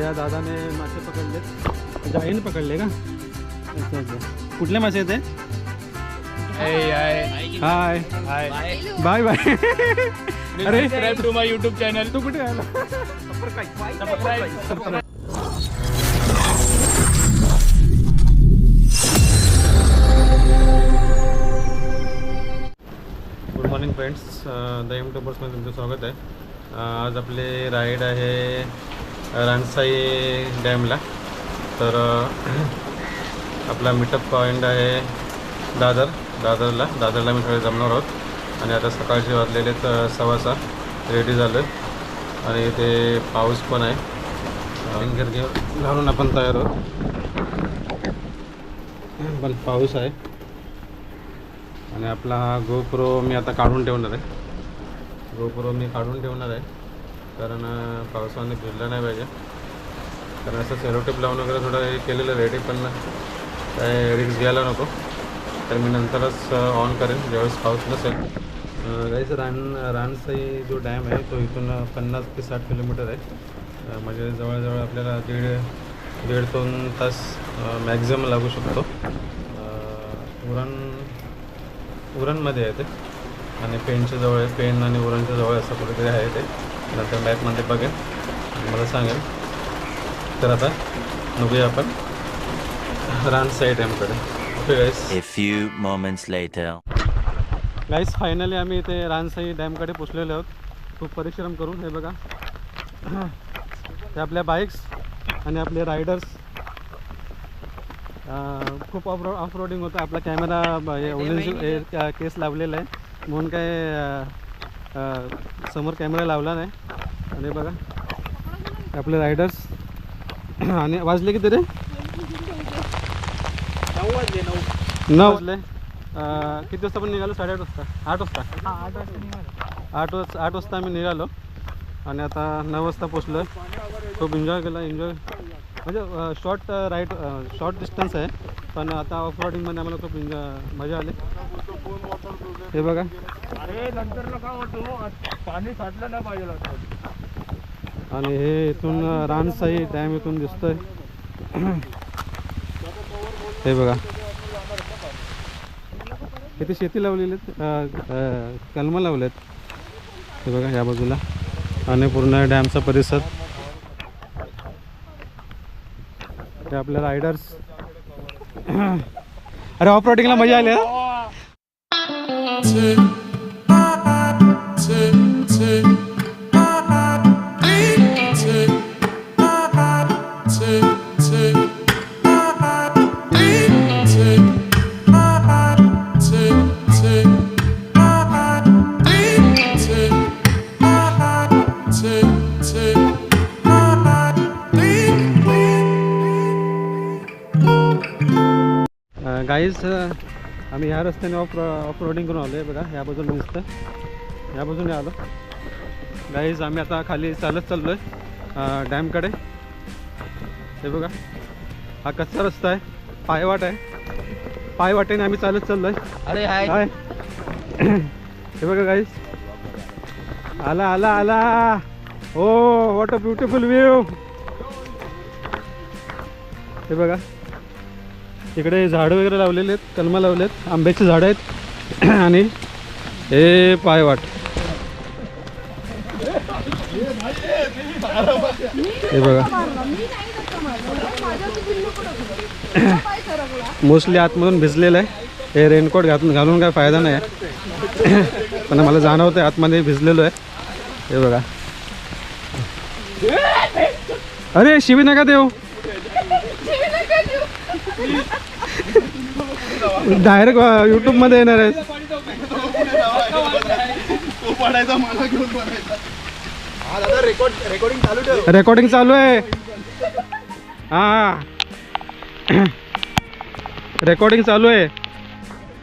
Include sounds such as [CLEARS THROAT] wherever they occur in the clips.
या दादाने मासे पकडलेत म्हणजे आईने पकडले का अच्छा अच्छा। कुठले मासे आहेत ते हाय हाय बाय बाय अरे। Subscribe to my YouTube channel तू कुठे आला? Good morning friends the M टूबर्समध्ये तुमचं स्वागत आहे अं, आज आपले राईड आहे रानसाई डॅमला. तर आपला मीटअप पॉईंट आहे दादर. दादरला. दादरला मी सगळे जमणार आहोत. आणि आता सकाळचे वाजलेले तर सवासा सहा. रेडी झालं आणि इथे पाऊस पण आहे. अँकर घेऊन घालून आपण तयार आहोत. पण पाऊस आहे. आणि आपला हा गोप्रो मी आता काढून ठेवणार आहे. गोप्रो मी काढून ठेवणार आहे. कारण पावसाने भिजलं नाही पाहिजे. कारण असं सेरोटेप लावून वगैरे थोडं हे केलेलं रेडी पण काय रिक्स घ्यायला नको. तर मी नंतरच ऑन करेन ज्यावेळेस पाऊस नसेल. गाईच रान रानसाई जो डॅम आहे तो इथून पन्नास ते साठ किलोमीटर आहे. म्हणजे जवळजवळ आपल्याला दीड दीड दोन तास मॅक्झिमम लागू शकतो. उरण उरणमध्ये आहे ते. आणि पेनच्या जवळ पेन आणि उरणच्या जवळ असं कुठेतरी आहे ते. नंतर मॅपमध्ये बघेन आणि मला सांगेल. तर आता बघूया आपण. रान साईड डॅमकडे okay guys A few moments later. Guys finally आम्ही इथे रानसाई डॅमकडे पोचलेलो आहोत. खूप परिश्रम करून हे बघा. हे आपल्या बाईक्स आणि आपले रायडर्स खूप ऑफ ऑफ रोडिंग होतं. आपला कॅमेरा ओरिजिनल केस लावलेला आहे. म्हणून काय समोर कॅमेरा लावला नाही. आणि बघा आपले रायडर्स. आणि वाजले किती रे? नऊ वाजले नऊ. नऊ वाजले. किती वाजता पण निघालो? साडेआठ वाजता. आठ वाजता? आठ वाजता आठ वाज आठ वाजता आम्ही निघालो. आणि आता नऊ वाजता पोचलो खूप एन्जॉय केला एन्जॉय म्हणजे शॉर्ट राईड शॉर्ट डिस्टन्स आहे. पण आता ऑफ रोडिंगमध्ये आम्हाला खूप एन्जॉय मजा आली. हे बघा. अरे नंतर वाटू पाणी साठलं नाही पाहिजे आणि हे इथून रानसाई डॅम इथून दिसतोय. हे बघा. किती शेती लावलेली आहेत कलमं लावलेत. हे बघा या बाजूला. आणि पूर्ण डॅमचा परिसर. हे आपले रायडर्स. अरे ऑफ रोडिंगला मजा आली हा गाईज आम्ही ह्या रस्त्याने ऑफ ऑफ रोडिंग करून आलो आहे बघा ह्या बाजूला दिसतं. ह्या बाजूने आलो. गाईज आम्ही आता खाली चालत चाललो आहे डॅमकडे. हे बघा हा कच्चा रस्ता आहे पायवाट आहे. पायवाटेने आम्ही चालत चाललो आहे अरे हाय. हाय. हे बघा गाईज आला आला आला. हो वॉट अ ब्युटिफुल व्ह्यू हे बघा. इकडे झाडं वगैरे लावलेले आहेत कलमा लावलेत. आंब्याची झाडं आहेत. [CLEARS THROAT] आणि हे पायवाट हे बघा. [CLEARS THROAT] मोस्टली आतमधून भिजलेलं आहे. हे रेनकोट घातून घालून काय फायदा नाही आहे. [CLEARS THROAT] पण मला जाणवतं आहे आतमध्ये भिजलेलो आहे. हे बघा. अरे शिवी नका देऊ. डायरेक्ट युट्यूबमध्ये येणार आहेत. रेकॉर्डिंग चालू आहे. हा. रेकॉर्डिंग चालू आहे.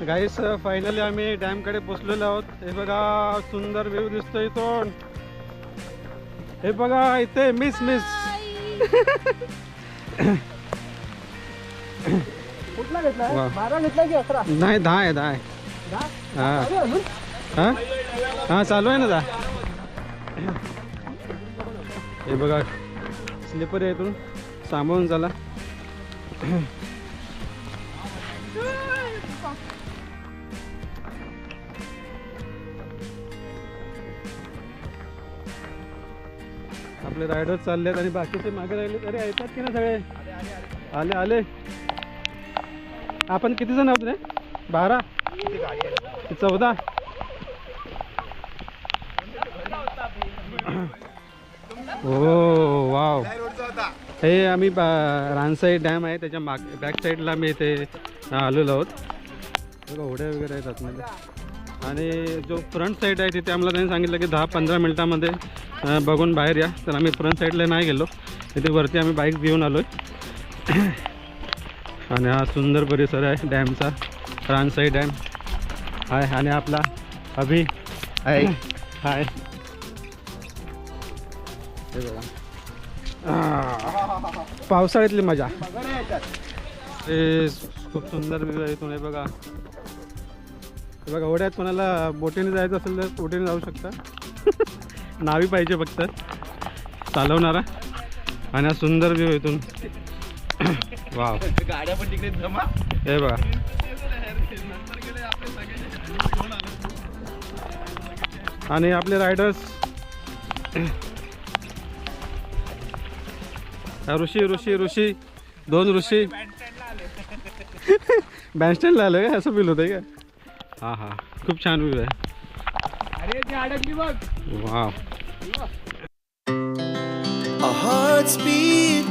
गाईस फायनली आम्ही डॅमकडे पोचलेलो आहोत. हे बघा सुंदर व्ह्यू दिसतोय इथून. हे बघा इथे मिस मिस [LAUGHS] कुठला घेतला. बारा घेतला की अकरा? नाही दहा आहे दहा आहे. हा. हा? हा चालू आहे ना दहा. हे बघा स्लिपर आहे इथून. सांभाळून चला. आपले रायडर चाललेत आणि बाकीचे मागे राहिले. अरे येतात की ना सगळे? आले आले. आपण किती जण आहोत रे? बारा? चौदा? हो वाव. हे आम्ही बा- रानसाई डॅम आहे त्याच्या माग बॅक साईडला आम्ही इथे आलेलो आहोत. बघा होड्या वगैरे आहेत आतमध्ये. आणि जो फ्रंट साईड आहे तिथे आम्हाला त्यांनी सांगितलं की दहा पंधरा मिनटामध्ये बघून बाहेर या. तर आम्ही फ्रंट साईडला नाही गेलो. तिथे वरती आम्ही बाईक घेऊन आलो आहे आणि हा सुंदर परिसर आहे डॅमचा रानसाई डॅम. आहे आणि आपला अभि. हाय. हाय. हे पावसाळ्यातली मजा. हे खूप सुंदर व्ह्यू आहे इथून हे बघा. हे बघा ओढ्यात कोणाला बोटीने जायचं असेल तर बोटीने जाऊ शकता. [LAUGHS] नावी पाहिजे फक्त. चालवणारा. आणि हा सुंदर व्ह्यू इथून. वाव. गाड्या पण तिकडे जमा. हे बघा. आणि आपले रायडर्स. ऋषी ऋषी ऋषी. दोन ऋषी. बँडस्टँडला आलं का? असं फील होतंय का? हां हां. खूप छान व्ह्यू आहे. अरे ती अडकली बघ. Wow. Our hearts beat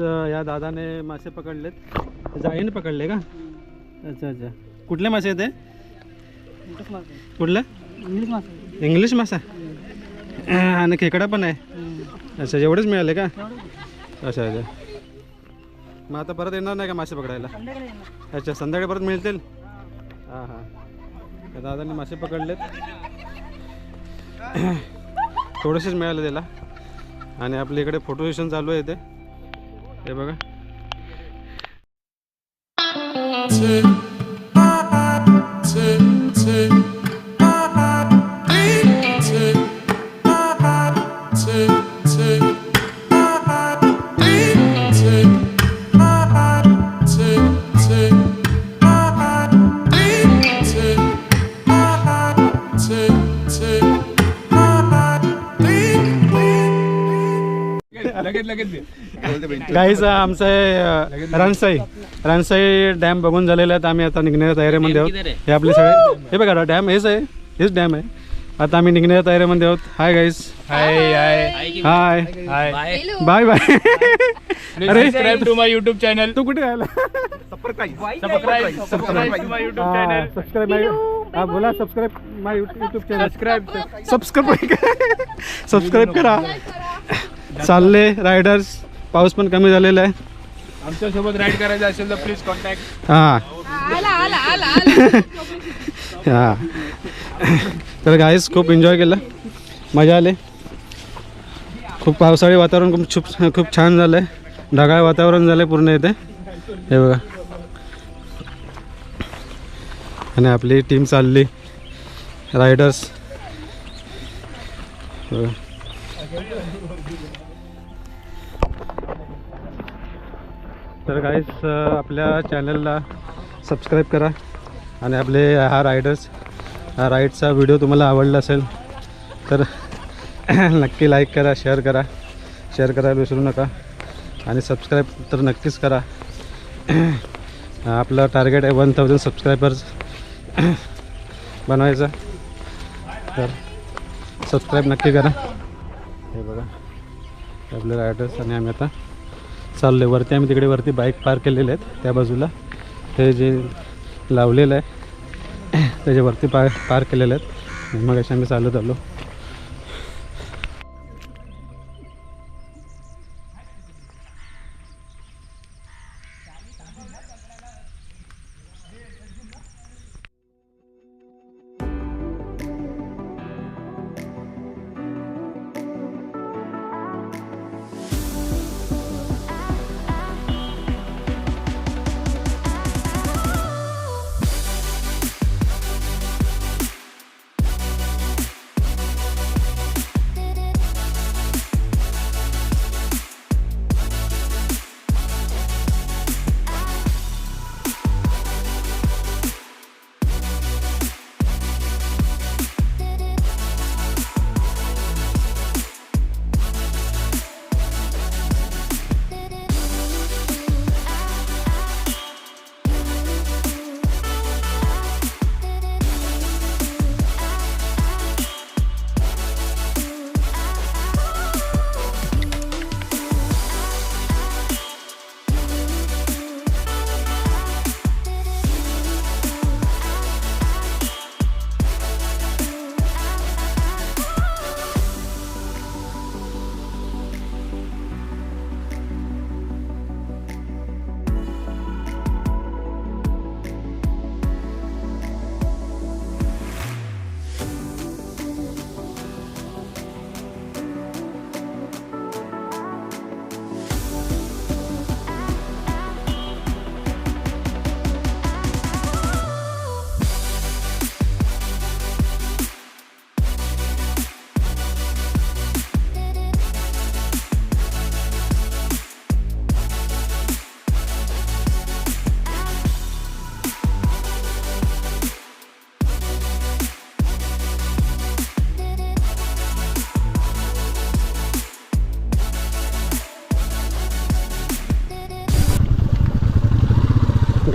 या दादाने मासे पकडलेत. जाळीने पकडले का? अच्छा अच्छा. कुठले मासे आहेत ते? कुठले? इंग्लिश मासा. आणि खेकडा पण आहे. अच्छा एवढेच मिळाले का? अच्छा अच्छा. मग आता परत येणार नाही का मासे पकडायला? अच्छा संध्याकाळी परत मिळतील? हां हां. दादाने मासे पकडलेत. थोडेसेच मिळाले त्याला. आणि आपल्या इकडे फोटो सेशन चालू आहे ते हे बघा. गाईज आमचं आहे रणसाई. रणसाई डॅम बघून झालेलं आहे तर आम्ही आता निघण्याच्या तयारीमध्ये आहोत. हे आपले सगळे हे बघा डॅम हेच आहे. हेच डॅम आहे. आता आम्ही निघण्याच्या तयारीमध्ये आहोत. Hi guys hi hi hi hi bye bye अरे subscribe to my YouTube channel तू कुठे आला? Subscribe subscribe to my YouTube channel subscribe my हा बोला subscribe my YouTube channel subscribe subscribe subscribe करा. चालले रायडर्स. पाऊस पण कमी झालेला आहे. आमच्यासोबत राईड करायचं असेल तर प्लीज कॉन्टॅक्ट हां. हां. तर गाईस खूप एन्जॉय केलं. मजा आली. खूप पावसाळी वातावरण खूप खूप खूप छान झालं आहे ढगाळ वातावरण झालं आहे पूर्ण इथे. हे बघा. आणि आपली टीम चालली. रायडर्स तर काहीच आपल्या चॅनलला सबस्क्राईब करा आणि आपले हा रायडर्स हा राईडचा व्हिडिओ तुम्हाला आवडला असेल तर [CLEARS THROAT] नक्की लाईक करा शेअर करा शेअर करायला विसरू नका आणि सबस्क्राईब तर नक्कीच करा. [CLEARS THROAT] आपलं टार्गेट आहे वन थाउजंड सबस्क्रायबर्स बनवायचं तर सबस्क्राईब नक्की करा. हे बघा आपले रायडर्स आणि आम्ही आता चाललो. आहे वरती आम्ही तिकडे वरती बाईक पार्क केलेले आहेत. त्या बाजूला ते जे लावलेलं आहे त्याच्यावरती पार पार्क केलेले आहेत. मग अशा आम्ही चालत आलो.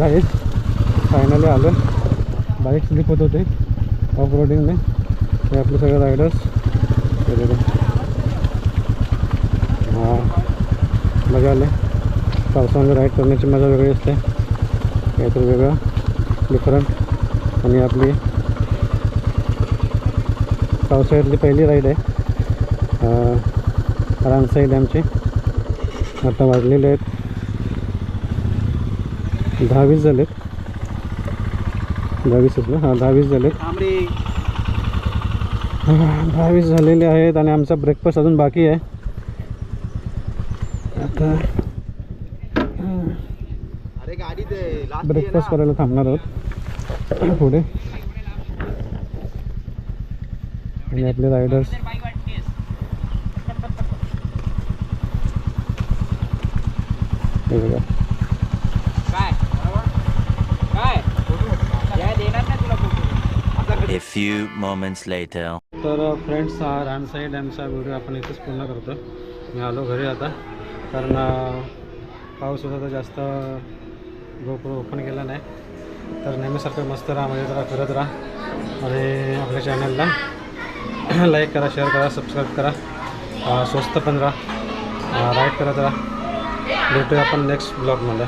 काही फायनली आलो बाईक स्लिप होत होते. ऑफ रोडिंगने हे आपले सगळे रायडर्स हां मजा आले. पावसामध्ये राईड करण्याची मजा वेगळी असते. काहीतरी वेगळं. डिफरंट आणि आपली पावसाळ्यातली पहिली राईड आहे. रानसाई डॅमची आता वाजलेले आहेत. दहावीस झालेत. दहावीसच ना? हां दहावीस झालेत. दहावीस झालेले आहेत आणि आमचा ब्रेकफास्ट अजून बाकी आहे. आता ब्रेकफास्ट करायला थांबणार आहोत. पुढे. आणि आपले रायडर्स हे बघा. A few moments later. तर uh, फ्रेंड्स हा रानसाई डॅमचा व्हिडिओ आपण इथेच पूर्ण करतो. मी आलो घरी आता. कारण uh, पाऊस होता तर जास्त uh, गोप्रो ओपन केला नाही. तर नेहमीसारखं मस्त राहा म्हणजे जरा करत राहा. आणि आपल्या चॅनलला लाईक [CLEARS THROAT] करा शेअर करा सबस्क्राईब करा. स्वस्त पण राहा. राईट करत राहा. भेटूया आपण नेक्स्ट ब्लॉगमध्ये